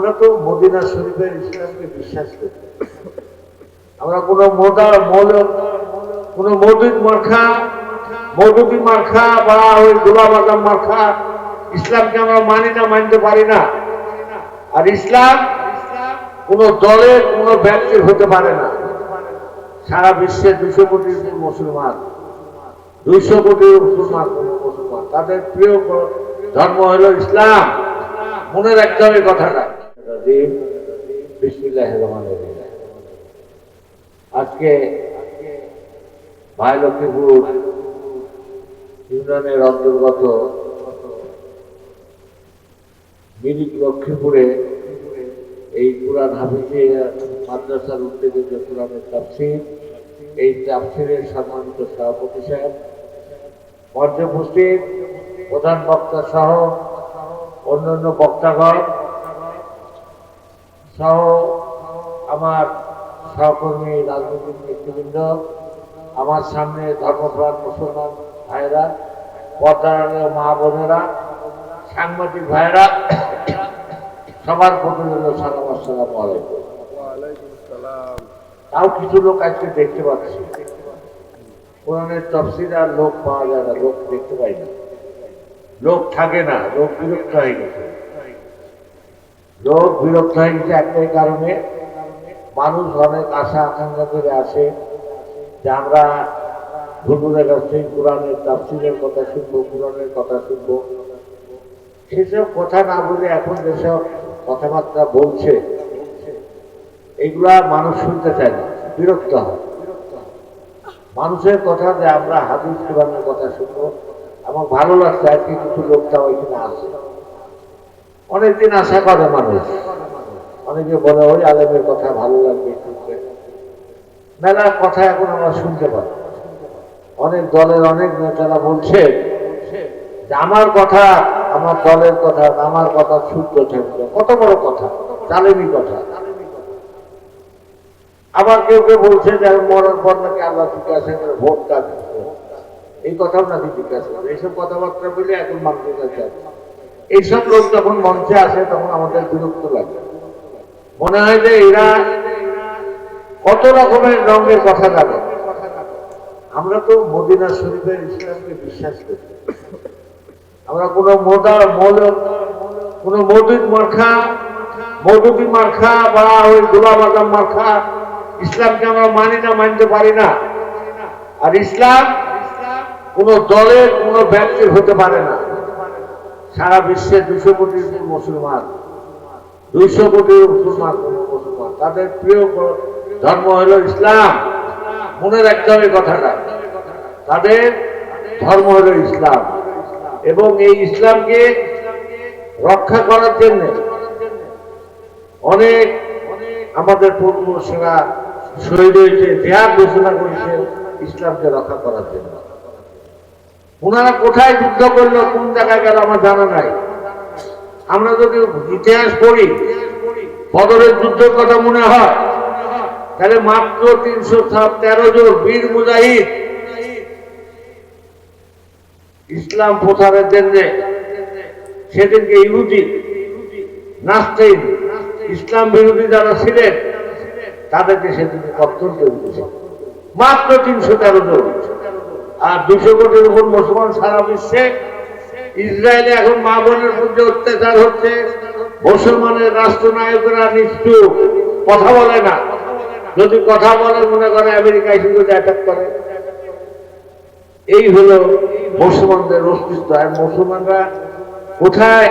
আমরা তো মদিনা শরীফের ইসলামকে বিশ্বাস করি। আমরা কোনো মোদা, মৌল, কোনো মৌদিক মার্খা মৌদুদি মার্খা বা ওই গোলাম আজম মার্খা ইসলামকে আমরা মানি না, মানতে পারি না। আর ইসলাম কোন দলের কোন ব্যক্তির হতে পারে না। সারা বিশ্বে দুশো কোটি মুসলমান দুইশো কোটি মুসলমান মুসলমান। তাদের প্রিয় ধর্ম হলো ইসলাম। মনে রাখতে হবে কথাটা। রহমান আজকে ভাই লক্ষ্মীপুর ইউনিয়নের অন্তর্গত লক্ষ্মীপুরে এই কোরআন হাফিজে মাদ্রাসার উদ্যোগে যে তাফসির, এই তাফসিরের সম্মানিত সভাপতি সাহেব মঞ্চে প্রধান বক্তা সহ অন্যান্য বক্তাগণ সহ আমার সহকর্মী, রাজনৈতিক নেতৃবৃন্দ, আমার সামনে ধর্মপ্রাণ মুসলমান ভাইরা পর্দার মা বোনেরা, সাংবাদিক ভাইরা সবার প্রতি হল সালাম আসসালাম তাও কিছু লোক আজকে দেখতে পাচ্ছি। কোরআনের তফসিল আর লোক পাওয়া যায় না, লোক দেখতে পাই না। লোক থাকে না, লোক বিরক্ত হয়ে গেছে। লোক বিরক্ত হয়ে গেছে একটাই কারণে মানুষ অনেক আশা আকাঙ্ক্ষা করে আসে যে আমরা হুজুরের কাছ থেকে কোরআনের তাফসিলের কথা শুনব কোরআনের কথা শুনব। সেসব কথা না বলে এখন যেসব কথাবার্তা বলছে, এগুলা মানুষ শুনতে চায় না, বিরক্ত হয়। মানুষের কথা যে আমরা হাদিস কোরআনের কথা শুনব আমার ভালো লাগছে আজকে কিছু লোকটাও এখানে আসে। অনেকদিন আশা করে মানুষ। অনেকে বলে, ওই আলেমের কথা ভালো লাগবে মেলার কথা এখন আমরা শুনতে পাই। অনেক দলের অনেক নেতারা বলছে যে, আমার কথা, আমার দলের কথা, আমার কথা শুদ্ধ থাকবে। কত বড় কথা, জালেমি কথা। আবার কেউ কেউ বলছে যে, আমি মরার পর নাকি আল্লাহ জিজ্ঞাসা করে ভোট কাজ এই কথাও নাকি জিজ্ঞাসা এইসব কথাবার্তা বলে এখন মানুষের কাছে। এইসব লোক যখন মঞ্চে আসে, তখন আমাদের বিরক্ত লাগে। মনে হয় যে এরা কত রকমের রঙের কথা জানে। আমরা তো মদিনা শরীফের ইসলামকে বিশ্বাস করি। আমরা কোনো মোদা মৌল কোনো মৌদিক মার্খা মৌদুদি মার্খা বা ওই গোলাম আজম মার্খা ইসলামকে আমরা মানি না, মানতে পারি না। আর ইসলাম কোন দলের, কোন ব্যক্তির হতে পারে না। সারা বিশ্বে দুশো কোটি মুসলমান দুইশো কোটি মুসলমান মুসলমান। তাদের প্রিয় ধর্ম হলো ইসলাম। মনে রাখতে হবে কথাটা তাদের ধর্ম হলো ইসলাম। এবং এই ইসলামকে রক্ষা করার জন্য অনেক আমাদের পূর্বপুরুষরা শহীদ হয়েছে জেহাদ ঘোষণা করেছে ইসলামকে রক্ষা করার জন্য। ওনারা কোথায় যুদ্ধ করল, কোন জায়গায় গেল, আমার জানা নাই। আমরা যদি ইতিহাস পড়ি, বদরের যুদ্ধের কথা মনে হয়, তাহলে মাত্র তিনশো তেরো জন বীর মুজাহিদ ইসলাম প্রচারের জন্য, সেদিনকে ইহুদি নাস্তিক ইসলাম বিরোধী যারা ছিলেন, তাদেরকে সেদিনকে কর্তন করে মাত্র তিনশো তেরো জন। আর দুশো কোটির উপর মুসলমান সারা বিশ্বে, ইসরায়েলে এখন মা বোনের মধ্যে অত্যাচার হচ্ছে, মুসলমানের রাষ্ট্রনায়করা নিষ্ঠুর, কথা বলে না। যদি কথা বলে, মনে করে আমেরিকা যদি অ্যাটাক করে। এই হলো মুসলমানদের অস্তিত্ব। আর মুসলমানরা কোথায়?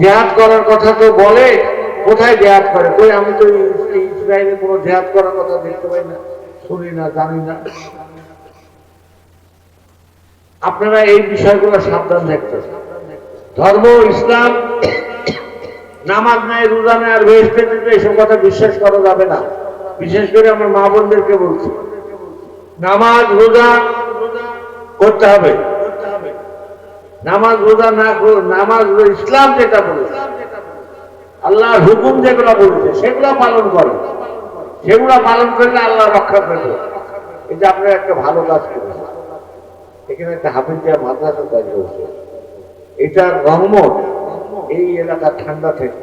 জেহাদ করার কথা তো বলে, কোথায় জেহাদ করে? কই, আমি তো ইসরায়েলে কোনো জেহাদ করার কথা দেখতে পাই না, শুনি না, জানি না। আপনারা এই বিষয়গুলো সাবধান থাকতে ধর্ম, ইসলাম, নামাজ নাই, রোজা নাই, আর বেহেস্তে দিতে এসব কথা বিশ্বাস করা যাবে না। বিশেষ করে আমার মা বোনদেরকে বলছি। নামাজ, রোজা করতে হবে। নামাজ, রোজা না নামাজ ইসলাম যেটা বলেছে আল্লাহর হুকুম যেগুলো বলেছে, সেগুলো পালন করে। সেগুলো পালন করলে আল্লাহ রক্ষা করবে যে আপনারা একটা ভালো কাজ করেছেন। এখানে একটা হাফিজিয়া মাদ্রাসা তৈরি হচ্ছে এটার রহমত এই এলাকা ঠান্ডা থেকে।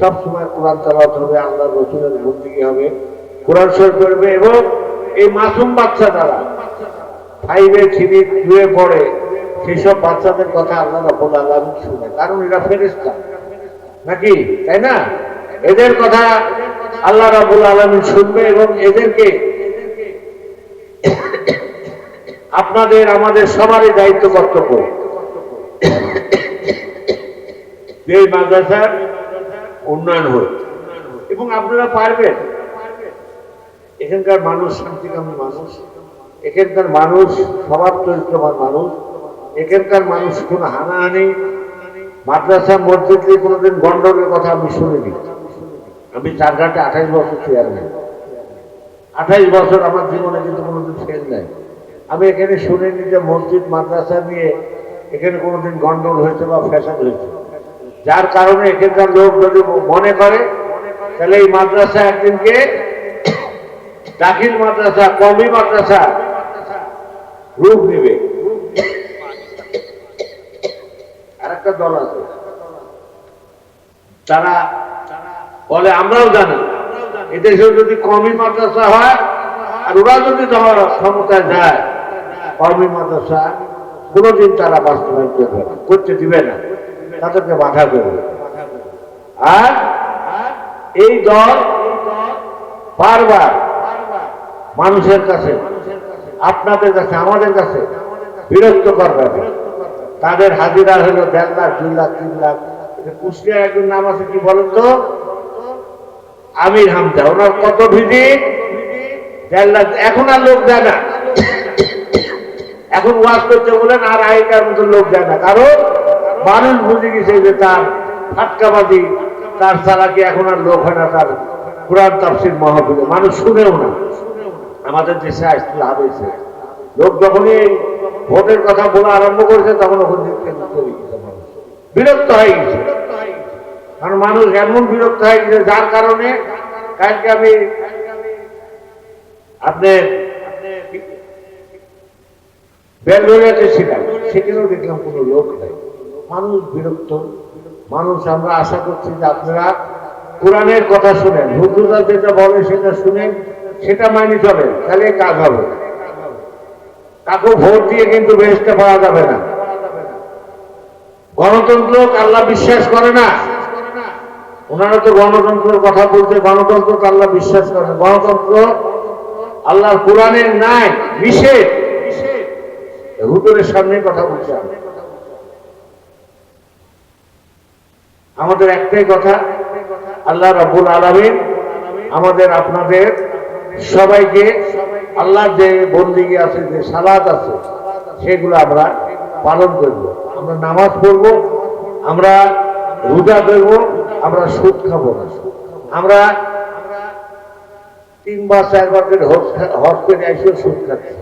সবসময় কোরআন তালাত হবে, আল্লাহ রসুলের বন্দিগি হবে, কোরআন শরীফ করবে এবং এই মাসুম বাচ্চা দ্বারা ফাইভে থ্রি টুয়ে পড়ে, সেসব বাচ্চাদের কথা আল্লাহ রব্বুল আলমী শুনে। কারণ এরা ফেরেস্তা নাকি? তাই না? এদের কথা আল্লাহ রাবুল আলমী শুনবে এবং এদেরকে আপনাদের, আমাদের সবারই দায়িত্ব কর্তব্য। এই মাদ্রাসার উন্নয়ন হোক। এবং আপনারা পারবেন। এখানকার মানুষ শান্তিকামী মানুষ। এখানকার মানুষ স্বভাব চরিত্রবান মানুষ। এখানকার মানুষ কোনো হানাহানি। মাদ্রাসা মসজিদ নিয়ে কোনোদিন গন্ডলের কথা আমি শুনিনি। আমি চারঘাটে আঠাইশ বছর চেয়ারম্যান আঠাইশ বছর আমার জীবনে কিন্তু কোনোদিন ফেল নাই। আমি এখানে শুনিনি যে মসজিদ, মাদ্রাসা নিয়ে এখানে কোনোদিন গন্ডল হয়েছে বা ফ্যাশন হয়েছে। যার কারণে এখানকার লোক যদি মনে করে, তাহলে এই মাদ্রাসা একদিনকে দাখিল মাদ্রাসা কমি মাদ্রাসা রূপ নেবে। আর একটা দল আছে। তারা বলে, আমরাও জানি এদেশে যদি কমি মাদ্রাসা হয় আর ওরা যদি তোমার ক্ষমতায় যায় কমি মাদ্রাসা, কোনোদিন তারা বাস্তবায়ন করবে না, করতে দিবে না, তাদেরকে বাধা করবে আর এই দল বারবার মানুষের কাছে, আপনাদের কাছে, আমাদের কাছে বিরক্ত করবে তাদের হাজিরা হলো দেড় লাখ, দুই লাখ, তিন লাখ। এটা কুষ্টিয়া একজন নাম আছে, কি বলেন তো? আমির হামজা, ওনার কত ভিজিট? দেড় লাখ, এখন আর লোক দেয় না। এখন ওয়াজ করতে বলেন আর আগেকার মতো লোক দেয় না। কারণ মানুষ বুঝে গেছে যে তার ফাটকাবাদি তার চালাকি এখন আর লোক হয় না, তার কোরআন তাফসির মহাবিলে। মানুষ শুনেও না। আমাদের দেশে আসতে লাভ হয়েছে। লোক যখনই ভোটের কথা বলা আরম্ভ করেছে, তখন ওখান থেকে বিরক্ত হয়ে গেছে। কারণ মানুষ এমন বিরক্ত হয়ে গেছে, যার কারণে কালকে আমি আপনার বেলবেলাতে ছিলাম, সেখানেও দেখলাম কোনো লোক নাই। মানুষ বিরক্ত। মানুষ, আমরা আশা করছি যে আপনারা কোরআনের কথা শুনেন হুজুরা যেটা বলে সেটা শুনেন, সেটা মানি তাহলে কাজ হবে। কাকু ভোট দিয়ে কিন্তু পাওয়া যাবে না। গণতন্ত্র আল্লাহ বিশ্বাস করে না। ওনারা তো গণতন্ত্রের কথা বলতে গণতন্ত্র আল্লাহ বিশ্বাস করে গণতন্ত্র আল্লাহর কোরআনের নাই, নিষেধ। হুজুরের সামনে কথা বলছে আমাদের একটাই কথা, আল্লাহ রাব্বুল আলামিন আমাদের আপনাদের সবাইকে আল্লাহ যে বন্দিগি আছে, যে সালাত আছে, সেগুলো আমরা পালন করব। আমরা নামাজ পড়ব, আমরা রোজা করব আমরা সুদ খাব না। আমরা তিনবার চারবার করে হজ করে এসে সুদ খাচ্ছি।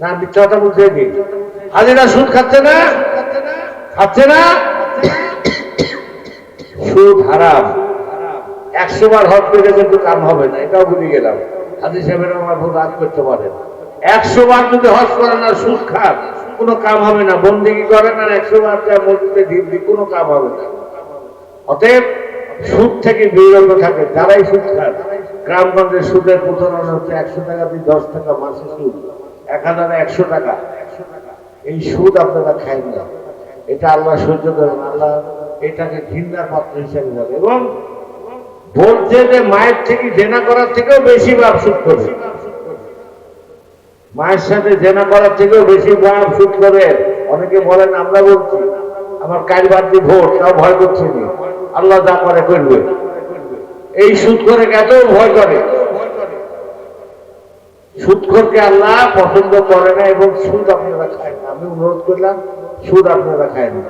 না, মিথ্যা কথা বলছে কি? হাজিরা সুদ খাচ্ছে না? খাচ্ছে না? সুদ হারাম। একশো বার হজ করে কিন্তু কাম হবে না, এটাও বুঝে গেলাম। হাজি সাহেবের আমার ভোট রাগ করতে পারেন। একশো বার যদি হজ করেন আর সুদ খান, কোনো কাম হবে না। বন্দিগি করেন আর একশো বার যা মসজিদে ঢিপ কোনো কাম হবে না। অতএব সুদ থেকে বিরত থাকে, যারাই সুদ খান। গ্রামগঞ্জের সুদের প্রচলন হচ্ছে একশো টাকা দিয়ে দশ টাকা মাসে সুদ। এক হাজারে একশো টাকা। এই সুদ আপনারা খাই না। এটা আল্লাহ সহ্য করেন আল্লাহ এটাকে ঘৃণার পাত্র হিসেবে বলে এবং বলছে যে মায়ের থেকে জেনা করার থেকেও বেশি বাপ সুদ করে। মায়ের সাথে জেনা করার থেকেও বেশি বাপ সুদ করে। অনেকে বলেন, আমরা বলছি, আমার কারবার দিয়ে ভোট, তাও ভয় করছে না। আল্লাহ যা করে করবে। এই সুদ করে এত ভয় করে? সুদখোরকে আল্লাহ পছন্দ করে না এবং সুদ আপনারা খায় না। আমি অনুরোধ করলাম, সুদ আপনারা খায় না।